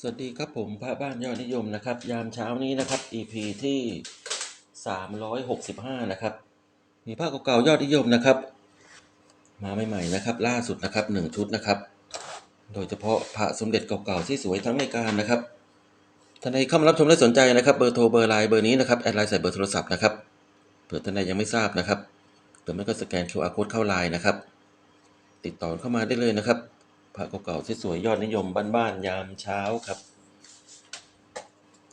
สวัสดีครับผมพระบ้านยอดนิยมนะครับ ยามเช้านี้นะครับ EP ที่ 365 นะครับ มีผ้าเก่าๆยอดนิยมนะครับ มาใหม่ๆนะครับ ล่าสุดนะครับหนึ่งชุดนะครับ โดยเฉพาะพระสมเด็จเก่าๆที่สวยทั้งในการนะครับท่านใดเข้ามารับชมและสนใจนะครับเบอร์โทรเบอร์ไลน์เบอร์นี้นะครับแอดไลน์ใส่เบอร์โทรศัพท์นะครับเผื่อท่านใดยังไม่ทราบนะครับหรือไม่ก็สแกน QR code เข้าไลน์นะครับ ติดต่อเข้ามาได้เลยนะครับ พระเก่าๆที่สวยยอดนิยมบ้านๆยามเช้าครับ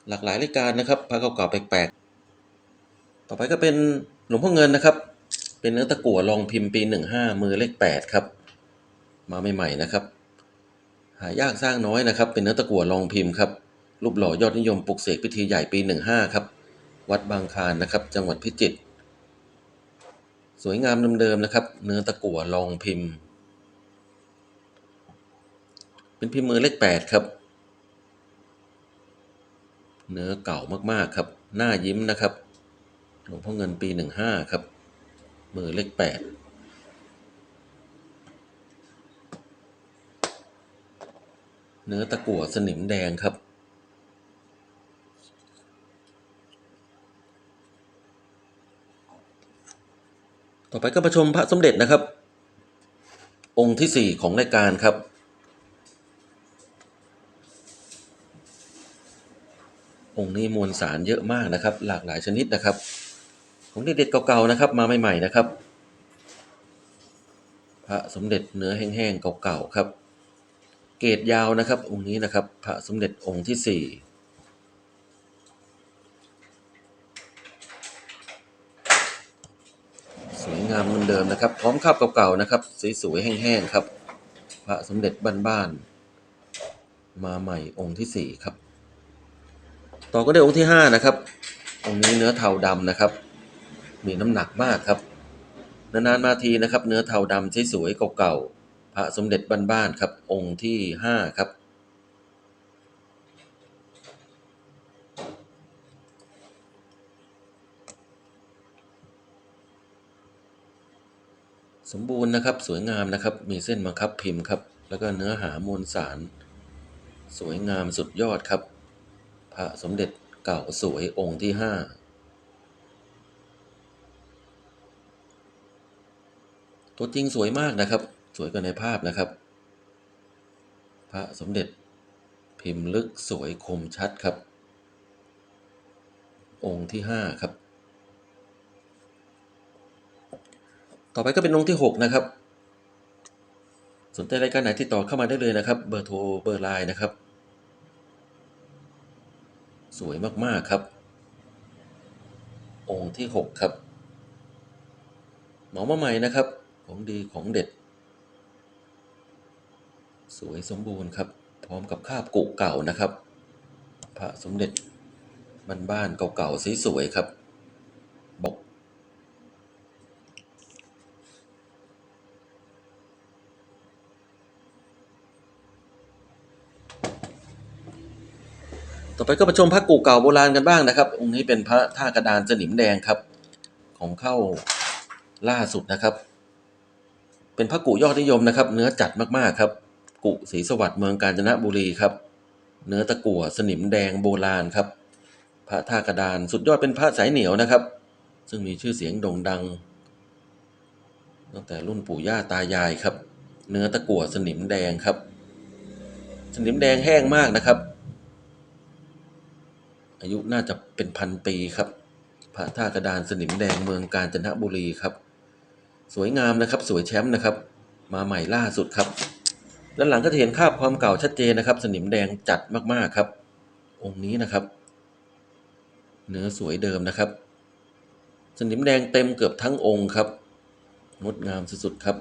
หลากหลายรายการนะครับพระเก่าๆแปลกๆ ต่อไปก็เป็นหลวงพ่อเงินนะครับ เป็นเนื้อตะกั่วลองพิมพ์ปีหนึ่งห้ามือเลขแปดครับ มาใหม่ๆนะครับ หายากสร้างน้อยนะครับ เป็นเนื้อตะกั่วลองพิมพ์ครับรูปหล่อยอดนิยมปลุกเสกพิธีใหญ่ปีหนึ่งห้าครับ วัดบางคานนะครับ จังหวัดพิจิตรสวยงามเดิมๆนะครับ เนื้อตะกั่วลองพิมพ์ เป็นพิมพ์มือเลขแปดครับ เนื้อเก่ามากๆครับ หน้ายิ้มนะครับหลวงพ่อเงินปีหนึ่งห้าครับ มือเลขแปดเนื้อตะกั่วสนิมแดงครับ ต่อไปก็มาชมพระสมเด็จนะครับ องค์ที่สี่ของรายการครับ องค์นี้มวลสารเยอะมากนะครับ หลากหลายชนิดนะครับของเด็ดๆเก่าๆนะครับ มาใหม่ๆนะครับ พระสมเด็จเนื้อแห้งๆเก่าๆครับ เกรดยาวนะครับ องค์นี้นะครับ พระสมเด็จองค์ที่สี่สวยงามเหมือนเดิมนะครับ พร้อมคาบเก่าๆนะครับสวยๆแห้งๆครับ พระสมเด็จบ้านๆมาใหม่องค์ที่สี่ครับ ต่อก็ได้องค์ที่ห้านะครับ องค์นี้เนื้อเทาดำนะครับ มีน้ำหนักมากครับ นานๆมาทีนะครับ เนื้อเทาดำสวยๆเก่าๆพระสมเด็จบ้านๆครับ องค์ที่ห้าครับสมบูรณ์นะครับสวยงามนะครับ มีเส้นมาคับพิมพ์ครับ แล้วก็เนื้อหามวลสาร สวยงามสุดยอดครับ พระสมเด็จเก่าสวยองค์ที่ห้าตัวจริงสวยมากนะครับ สวยกว่าในภาพนะครับ พระสมเด็จพิมพ์ลึกสวยคมชัดครับ องค์ที่ห้าครับ ต่อไปก็เป็นองค์ที่หกนะครับ สนใจรายการไหนติดต่อเข้ามาได้เลยนะครับ เบอร์โทรเบอร์ไลน์นะครับ สวยมาก ๆ ครับ องค์ที่หกครับ หมอมาใหม่นะครับ ของดีของเด็ด สวยสมบูรณ์ครับ พร้อมกับคาบกุเก่านะครับ พระสมเด็จบ้านๆเก่าๆสวยๆครับ ต่อไปก็มาชมพระกูเก่าโบราณกันบ้างนะครับ องค์นี้เป็นพระท่ากระดานสนิมแดงครับ ของเข้าล่าสุดนะครับ เป็นพระกูยอดนิยมนะครับ เนื้อจัดมากๆครับ กุศรีสวัสดิ์เมืองกาญจนบุรีครับ เนื้อตะกั่วสนิมแดงโบราณครับ พระท่ากระดานสุดยอดเป็นพระสายเหนียวนะครับ ซึ่งมีชื่อเสียงโด่งดัง ตั้งแต่รุ่นปู่ย่าตายายครับ เนื้อตะกั่วสนิมแดงครับ สนิมแดงแห้งมากนะครับ อายุน่าจะเป็นพันปีครับพระท่ากระดานสนิมแดงเมืองกาญจนบุรีครับ สวยงามนะครับ สวยแชมป์นะครับ มาใหม่ล่าสุดครับ ด้านหลังก็จะเห็นคราบความเก่าชัดเจนนะครับ สนิมแดงจัดมากๆครับ องค์นี้นะครับ เนื้อสวยเดิมนะครับ สนิมแดงเต็มเกือบทั้งองค์ครับงดงามสุดๆครับ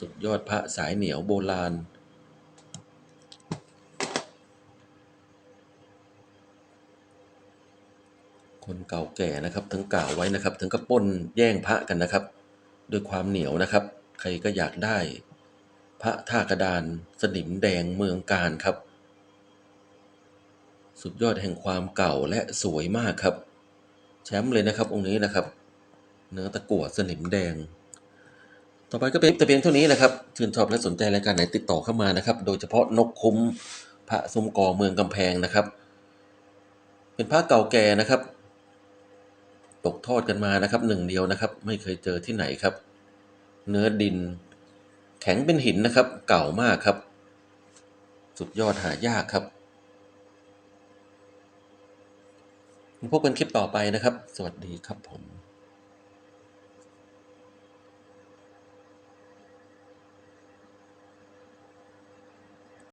สุดยอดพระสายเหนียวโบราณ คนเก่าแก่นะครับถึงกล่าวไว้นะครับ ถึงกับป้นแย่งพระกันนะครับ ด้วยความเหนียวนะครับ ใครก็อยากได้ พระท่ากระดานสนิมแดงเมืองการครับ สุดยอดแห่งความเก่าและสวยมากครับ แชมป์เลยนะครับองค์นี้นะครับ เนื้อตะกั่วสนิมแดง ต่อไปก็เป็นแต่เพียงเท่านี้นะครับชื่นชอบและสนใจรายการไหนติดต่อเข้ามานะครับ โดยเฉพาะนกคุ้มพระซุ้มกอเมืองกำแพงนะครับ เป็นพระเก่าแก่นะครับ ตกทอดกันมานะครับหนึ่งเดียวนะครับ ไม่เคยเจอที่ไหนครับ เนื้อดิน แข็งเป็นหินนะครับ เก่ามากครับ สุดยอดหายากครับพบกันคลิปต่อไปนะครับ สวัสดีครับผม